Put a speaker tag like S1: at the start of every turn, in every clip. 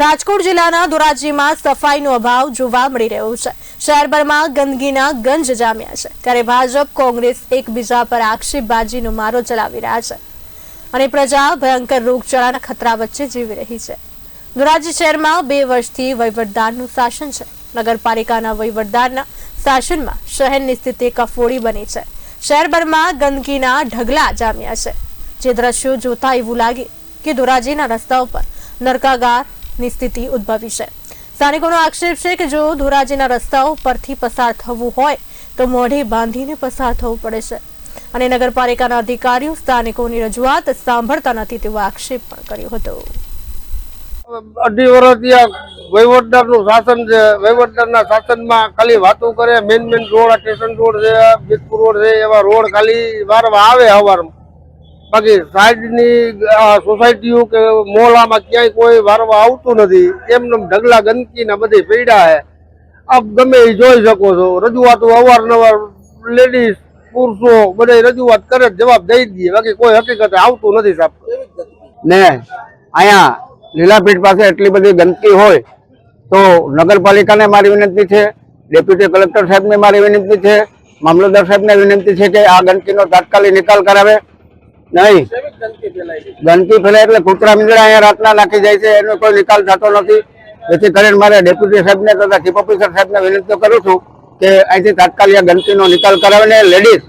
S1: રાજકોટ જિલ્લાના ધોરાજીમાં સફાઈનો અભાવ જોવા મળી રહ્યો છે. શહેરભરમાં ગંદકીના ગંજ જામ્યા છે. ત્યારે ભાજપ, કોંગ્રેસ એકબીજા પર આક્ષેપબાજીનો મારો ચલાવી રહ્યા છે. અને પ્રજા ભયંકર રોગચાળાના ખતરા વચ્ચે જીવી રહી છે. ધોરાજી શહેરમાં બે વર્ષથી વહીવટદારનું શાસન છે. નગરપાલિકાના વહીવટદારના શાસનમાં શહેરની સ્થિતિ કફોડી બની છે. શહેરભરમાં ગંદકીના ઢગલા જામ્યા છે. જે દ્રશ્યો જોતા એવું લાગે કે ધોરાજીના રસ્તાઓ પર નરકાગારની સ્થિતિ ઉદ્ભવી છે. સ્થાનિકોનો આક્ષેપ છે કે જો ધોરાજીના રસ્તાઓ પરથી પસાર થવું હોય, તો મોઢે બાંધીને પસાર થવું પડે છે. અને નગરપાલિકાના અધિકારીઓ સ્થાનિકોની રજૂઆત સાંભળતા નથી તેવો આક્ષેપ પણ કર્યો હતો.
S2: અઢી વર્ષથી આ વહીવટદારનું શાસન છે. વહીવટદારના શાસનમાં ખાલી વાતો કરે main main road station road છે જેતપુર રોડ છે, એવા રોડ ખાલી વારવા આવે હવારમાં. બાકી સાઈડની સોસાયટીઓ કે મોલામાં ક્યાંય કોઈ વારવા આવતું નથી. એમને ઢગલા, ગંદકીના બધી પીડા છે આપ ગમે એ જોઈ શકો છો. રજૂઆતો અવારનવાર લેડીઝ પુરુષો બધે રજૂઆત કરે જવાબ દઈ દઈએ. બાકી કોઈ હકીકતે આવતું નથી સાહેબ.
S3: ને અહીંયા લીલાપીઠ પાસે એટલી બધી ગંદકી હોય તો નગરપાલિકાને મારી વિનંતી છે, ડેપ્યુટી કલેક્ટર સાહેબને મારી વિનંતી છે, મામલતદાર સાહેબને વિનંતી છે કે આ ગંદકીનો તાત્કાલિક નિકાલ કરાવે. નહીં. ગંદકી ફેલાય એટલે કૂતરા મીંદડા અહીંયા રાતના નાખી જાય છે એનો કોઈ નિકાલ થતો નથી. જેથી કરીને મારે ડેપ્યુટી સાહેબને તથા ચીફ ઓફિસર સાહેબને વિનંતી કરું છું કે અહીંથી તાત્કાલિક આ ગંદકીનો નિકાલ કરાવે ને લેડીઝ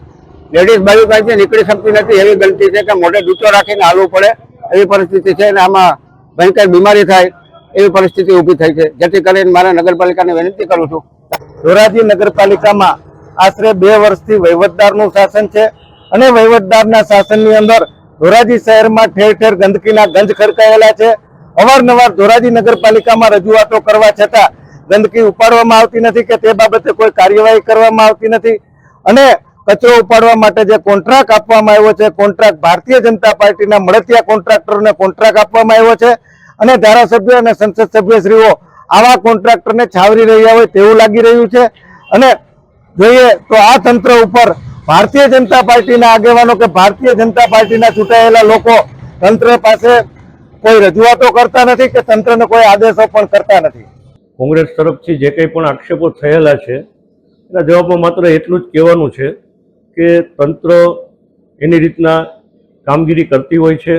S3: લેડીઝ બાજુ પાસેથી નીકળી શકતી નથી એવી ગંદકી છે કે મોઢે ડૂચો રાખીને હાલવું પડે એવી પરિસ્થિતિ છે અને આમાં ભયંકર બીમારી થાય એવી પરિસ્થિતિ ઊભી થઈ છે. જેથી કરીને મારે નગરપાલિકાને વિનંતી કરું છું.
S4: ધોરાજી નગરપાલિકામાં આશરે બે વર્ષથી વહીવટદારનું શાસન છે. અને વહીવટદારના શાસનની અંદર ધોરાજી શહેરમાં ઠેર ઠેર ગંદકીના ગંજ ખડકાયેલા છે. અવારનવાર ધોરાજી નગરપાલિકામાં રજૂઆતો કરવા છતાં ગંદકી ઉપાડવામાં આવતી નથી કે તે બાબતે કોઈ કાર્યવાહી કરવામાં આવતી નથી. અને કચરો ઉપાડવા માટે જે કોન્ટ્રાક્ટ આપવામાં આવ્યો છે, કોન્ટ્રાક્ટ ભારતીય જનતા પાર્ટીના મળતિયા કોન્ટ્રાક્ટરોને કોન્ટ્રાક્ટ આપવામાં આવ્યો છે અને ધારાસભ્ય અને સંસદ સભ્યશ્રીઓ આવા કોન્ટ્રાક્ટરને છાવરી રહ્યા હોય તેવું લાગી રહ્યું છે. અને જોઈએ તો આ તંત્ર ઉપર ભારતીય જનતા પાર્ટીના આગેવાનો કે ભારતીય જનતા પાર્ટીના ચૂંટાયેલા લોકો તંત્ર પાસે કોઈ રજૂઆતો કરતા નથી કે તંત્રને કોઈ આદેશો પણ કરતા નથી?
S5: કોંગ્રેસ તરફથી જે કંઈ પણ આક્ષેપો થયેલા છે, એના જવાબમાં માત્ર એટલું જ કહેવાનું છે કે તંત્ર એની રીતના કામગીરી કરતી હોય છે,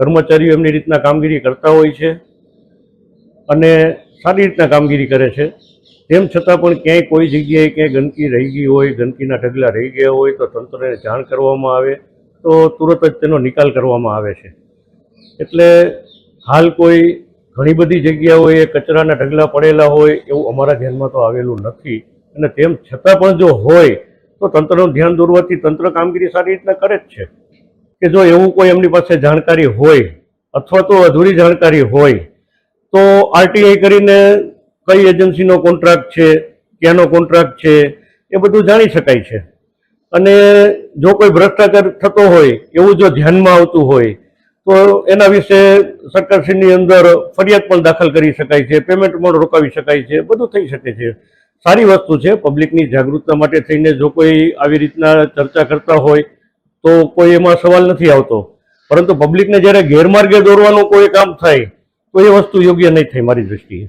S5: કર્મચારીઓ એમની રીતના કામગીરી કરતા હોય છે અને સારી રીતના કામગીરી કરે છે. તેમ છતાં પણ ક્યાંય કોઈ જગ્યાએ ક્યાંય ગંદકી રહી ગઈ હોય, ગંદકીના ઢગલા રહી ગયા હોય તો તંત્રને જાણ કરવામાં આવે તો તુરત જ તેનો નિકાલ કરવામાં આવે છે. એટલે હાલ કોઈ ઘણી બધી જગ્યાઓએ કચરાના ઢગલા પડેલા હોય એવું અમારા ધ્યાનમાં તો આવેલું નથી. અને તેમ છતાં પણ જો હોય તો તંત્રનું ધ્યાન દોરવાથી તંત્ર કામગીરી સારી રીતના કરે જ છે. કે જો એવું કોઈ એમની પાસે જાણકારી હોય અથવા તો અધૂરી જાણકારી હોય તો આરટીઆઈ કરીને કઈ એજન્સીનો કોન્ટ્રાક્ટ છે, ક્યાંનો કોન્ટ્રાક્ટ છે, એ બધું જાણી શકાય છે. અને જો કોઈ ભ્રષ્ટાચાર થતો હોય, એવું જો ધ્યાનમાં આવતું હોય, તો એના વિશે સરકારશ્રીની અંદર ફરિયાદ પણ દાખલ કરી શકાય છે, પેમેન્ટ પણ રોકાવી શકાય છે, બધું થઈ શકે છે. સારી વસ્તુ છે, પબ્લિકની જાગૃતતા માટે થઈને જો કોઈ આવી રીતના ચર્ચા કરતા હોય, તો કોઈ એમાં સવાલ નથી આવતો. પરંતુ પબ્લિકને જ્યારે ગેરમાર્ગે દોરવાનું કોઈ કામ થાય, તો એ વસ્તુ યોગ્ય નહીં થાય મારી દૃષ્ટિએ